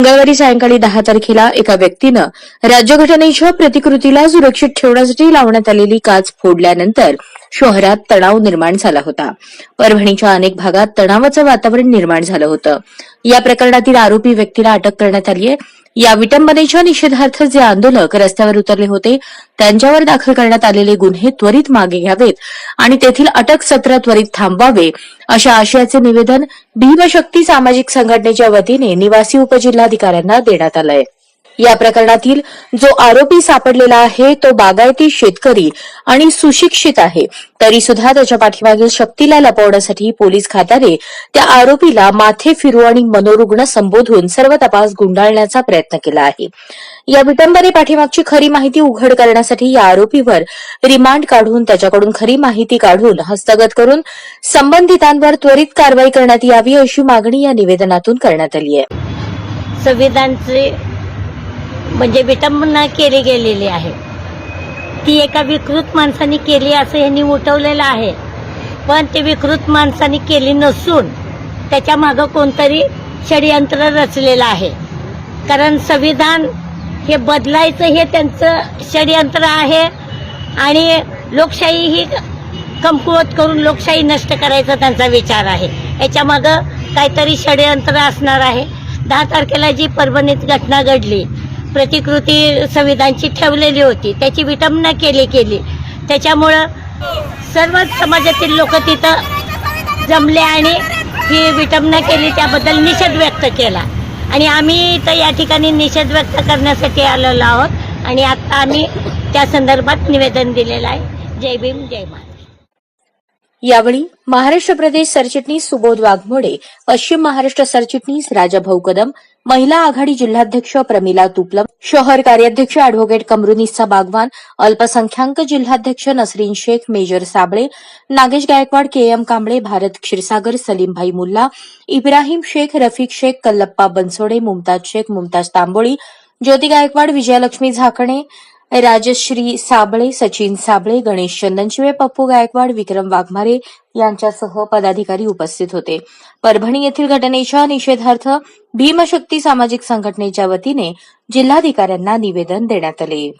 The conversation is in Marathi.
मंगळवारी सायंकाळी दहा तारखेला एका व्यक्तीनं राज्यघटनेच्या प्रतिकृतीला सुरक्षित ठेवण्यासाठी लावण्यात आलेली काच फोडल्यानंतर शहरात तणाव निर्माण झाला होता. परभणीच्या अनेक भागात तणावाचं वातावरण निर्माण झालं होतं. या प्रकरणातील आरोपी व्यक्तीला अटक करण्यात आली आहे. या विटंबनेच्या निषेधार्थ जे आंदोलक रस्त्यावर उतरले होते त्यांच्यावर दाखल करण्यात आलेले गुन्हे त्वरित मागे घ्यावेत आणि तेथील अटक सत्र त्वरित थांबवावे अशा आशयाचे निवेदन भीमशक्ती सामाजिक संघटनेच्या वतीने निवासी उपजिल्हाधिकाऱ्यांना देण्यात आलंय. या प्रकरणातील जो आरोपी सापडलेला आहे तो बागायती शेतकरी आणि सुशिक्षित आहे. तरी सुद्धा त्याच्या पाठीमागील शक्तीला लपवण्यासाठी पोलीस खात्याने त्या आरोपीला माथे फिरू आणि मनोरुग्ण संबोधून सर्व तपास गुंडाळण्याचा प्रयत्न केला आहे. या विटंबने पाठीमागची खरी माहिती उघड करण्यासाठी या आरोपीवर रिमांड काढून त्याच्याकडून खरी माहिती काढून हस्तगत करून संबंधितांवर त्वरित कारवाई करण्यात यावी अशी मागणी या निवेदनातून करण्यात आली आहे. संविधानचे म्हणजे विटंबना केली गेलेली आहे. ती एका विकृत माणसाने केली असं यांनी उठवलेलं आहे. पण ते विकृत माणसाने केली नसून त्याच्या मागं कोणतरी षडयंत्र रचलेलं आहे. कारण संविधान हे बदलायचं हे त्यांचं षडयंत्र आहे आणि लोकशाही ही कमकुवत करून लोकशाही नष्ट करायचा त्यांचा विचार आहे. याच्यामागं काहीतरी षडयंत्र असणार आहे. दहा तारखेला जी परभणीत घटना घडली प्रतिकृती संविधानची ठेवलेली होती. त्याची विटंबना केली केली. त्याच्यामुळं सर्व समाजातील लोक तिथं जमले आणि ही विटंबना केली. त्याबद्दल निषेध व्यक्त केला. आणि आम्ही इथं या ठिकाणी निषेध व्यक्त करण्यासाठी आलेलो आहोत. आणि आता आम्ही त्या संदर्भात निवेदन दिलेलं आहे. जय भीम जय महाराज यावेळी महाराष्ट्र प्रदेश सरचिटणीस सुबोध वाघमोडे पश्चिम महाराष्ट्र सरचिटणीस राजाभाऊ कदम महिला आघाडी जिल्हाध्यक्ष प्रमिला तुपलम शहर कार्याध्यक्ष अॅडव्होकेट कमरुनिस्सा बागवान अल्पसंख्याक जिल्हाध्यक्ष Nasreen Shaikh major Sable Nagesh Gaikwad K M Kamble Bharat Kshirsagar Salimbhai Mulla Ibrahim Shaikh Rafiq Shaikh Kallappa Bansode Mumtaz Shaikh Mumtaz Tamboli Jyoti Gaikwad Vijayalakshmi Zakane Rajshree Sable Sachin Sable Ganesh Chandanshive Pappu Gaikwad Vikram Waghmare यांच्यासह पदाधिकारी उपस्थित होते. परभणी येथील घटनेच्या निषेधार्थ भीमशक्ती सामाजिक संघटनेच्या वतीने जिल्हाधिकाऱ्यांना निवेदन देण्यात आले.